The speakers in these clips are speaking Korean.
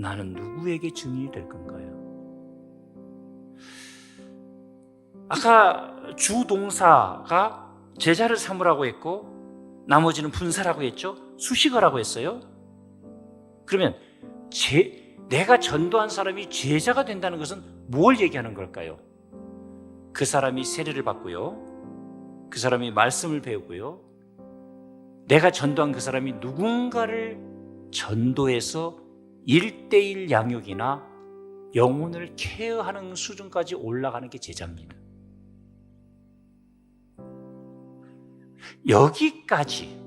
나는 누구에게 증인이 될 건가요? 아까 주동사가 제자를 삼으라고 했고 나머지는 분사라고 했죠. 수식어라고 했어요. 그러면 제, 내가 전도한 사람이 제자가 된다는 것은 뭘 얘기하는 걸까요? 그 사람이 세례를 받고요. 그 사람이 말씀을 배우고요. 내가 전도한 그 사람이 누군가를 전도해서 일대일 양육이나 영혼을 케어하는 수준까지 올라가는 게 제자입니다. 여기까지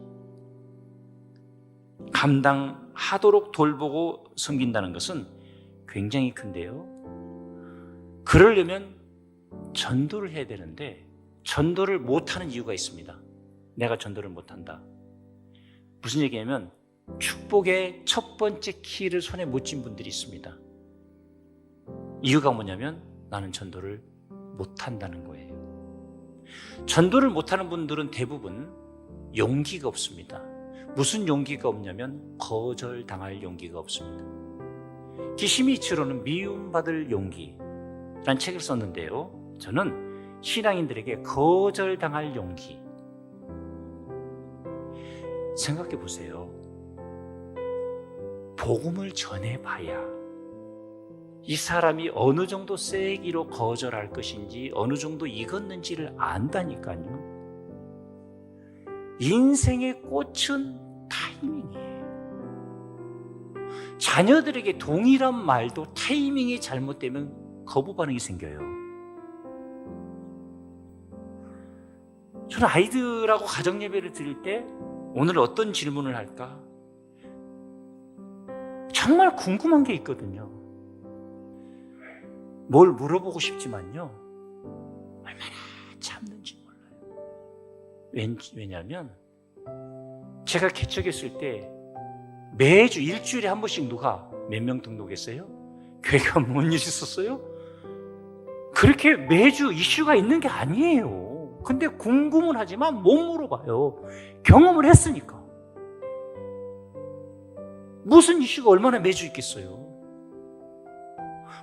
감당하도록 돌보고 섬긴다는 것은 굉장히 큰데요. 그러려면 전도를 해야 되는데 전도를 못하는 이유가 있습니다. 내가 전도를 못한다. 무슨 얘기냐면 축복의 첫 번째 키를 손에 못 쥔 분들이 있습니다. 이유가 뭐냐면 나는 전도를 못한다는 거예요. 전도를 못하는 분들은 대부분 용기가 없습니다. 무슨 용기가 없냐면 거절당할 용기가 없습니다. 기시미치로는 미움받을 용기라는 책을 썼는데요. 저는 신앙인들에게 거절당할 용기 생각해 보세요. 복음을 전해봐야 이 사람이 어느 정도 세기로 거절할 것인지 어느 정도 익었는지를 안다니까요. 인생의 꽃은 타이밍이에요. 자녀들에게 동일한 말도 타이밍이 잘못되면 거부 반응이 생겨요. 저는 아이들하고 가정 예배를 드릴 때 오늘 어떤 질문을 할까? 정말 궁금한 게 있거든요. 뭘 물어보고 싶지만요. 얼마나 참는지 몰라요. 왠, 왜냐하면 제가 개척했을 때 매주 일주일에 한 번씩 누가 몇 명 등록했어요? 교회가 뭔일 있었어요? 그렇게 매주 이슈가 있는 게 아니에요. 근데 궁금은 하지만 못 물어봐요. 경험을 했으니까. 무슨 이슈가 얼마나 매주 있겠어요?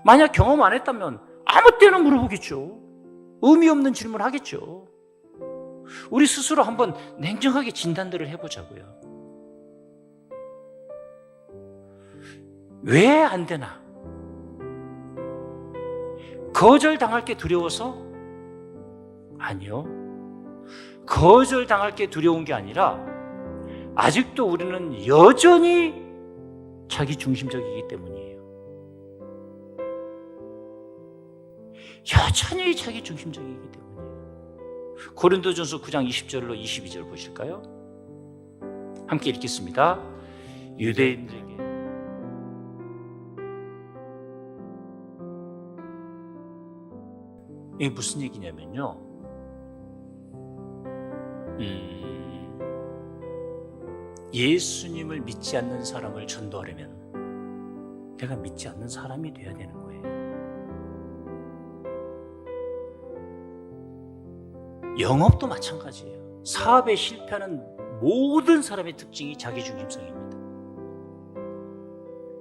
만약 경험 안 했다면 아무 때나 물어보겠죠. 의미 없는 질문 하겠죠. 우리 스스로 한번 냉정하게 진단들을 해보자고요. 왜 안 되나? 거절 당할 게 두려워서? 아니요. 거절 당할 게 두려운 게 아니라 아직도 우리는 여전히 자기 중심적이기 때문이에요. 여전히 자기 중심적이기 때문이에요. 고린도전서 9장 20절로 22절 보실까요? 함께 읽겠습니다. 유대인들에게 이게 무슨 얘기냐면요. 음, 예수님을 믿지 않는 사람을 전도하려면 내가 믿지 않는 사람이 돼야 되는 거예요. 영업도 마찬가지예요. 사업에 실패하는 모든 사람의 특징이 자기중심성입니다.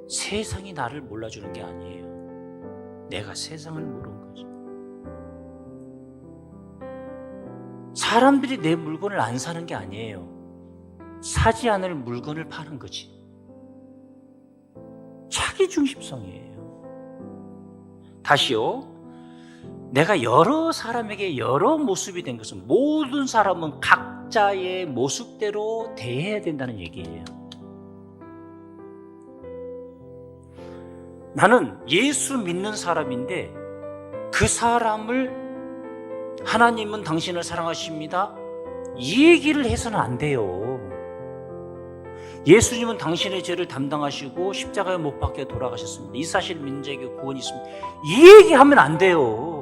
세상이 나를 몰라주는 게 아니에요. 내가 세상을 모르는 거죠. 사람들이 내 물건을 안 사는 게 아니에요. 사지 않을 물건을 파는 거지. 자기 중심성이에요. 다시요. 내가 여러 사람에게 여러 모습이 된 것은 모든 사람은 각자의 모습대로 대해야 된다는 얘기예요. 나는 예수 믿는 사람인데 그 사람을 하나님은 당신을 사랑하십니다. 이 얘기를 해서는 안 돼요. 예수님은 당신의 죄를 담당하시고 십자가에 못 박혀 돌아가셨습니다. 이 사실 자에게 구원이 있습니다. 이 얘기하면 안 돼요.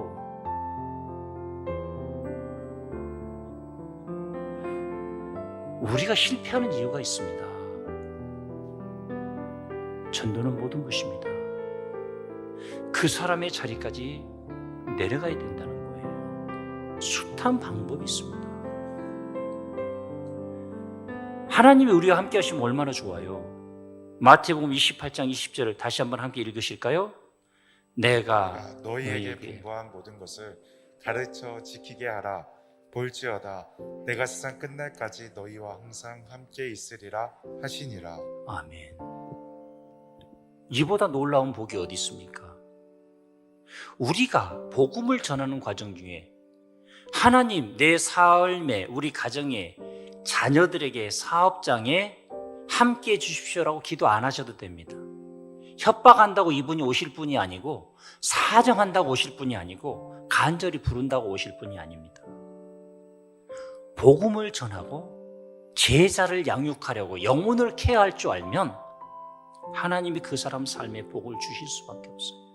우리가 실패하는 이유가 있습니다. 전도는 모든 것입니다. 그 사람의 자리까지 내려가야 된다는 거예요. 숱한 방법이 있습니다. 하나님이 우리와 함께 하시면 얼마나 좋아요. 마태복음 28장 20절을 다시 한번 함께 읽으실까요? 내가 아, 너희에게 너희에게 분부한 모든 것을 가르쳐 지키게 하라. 볼지어다 내가 세상 끝날까지 너희와 항상 함께 있으리라 하시니라. 아멘. 이보다 놀라운 복이 어디 있습니까? 우리가 복음을 전하는 과정 중에 하나님 내 삶에 우리 가정에 자녀들에게 사업장에 함께 해 주십시오라고 기도 안 하셔도 됩니다. 협박한다고 이분이 오실 분이 아니고 사정한다고 오실 분이 아니고 간절히 부른다고 오실 분이 아닙니다. 복음을 전하고 제자를 양육하려고 영혼을 케어할 줄 알면 하나님이 그 사람 삶에 복을 주실 수밖에 없어요.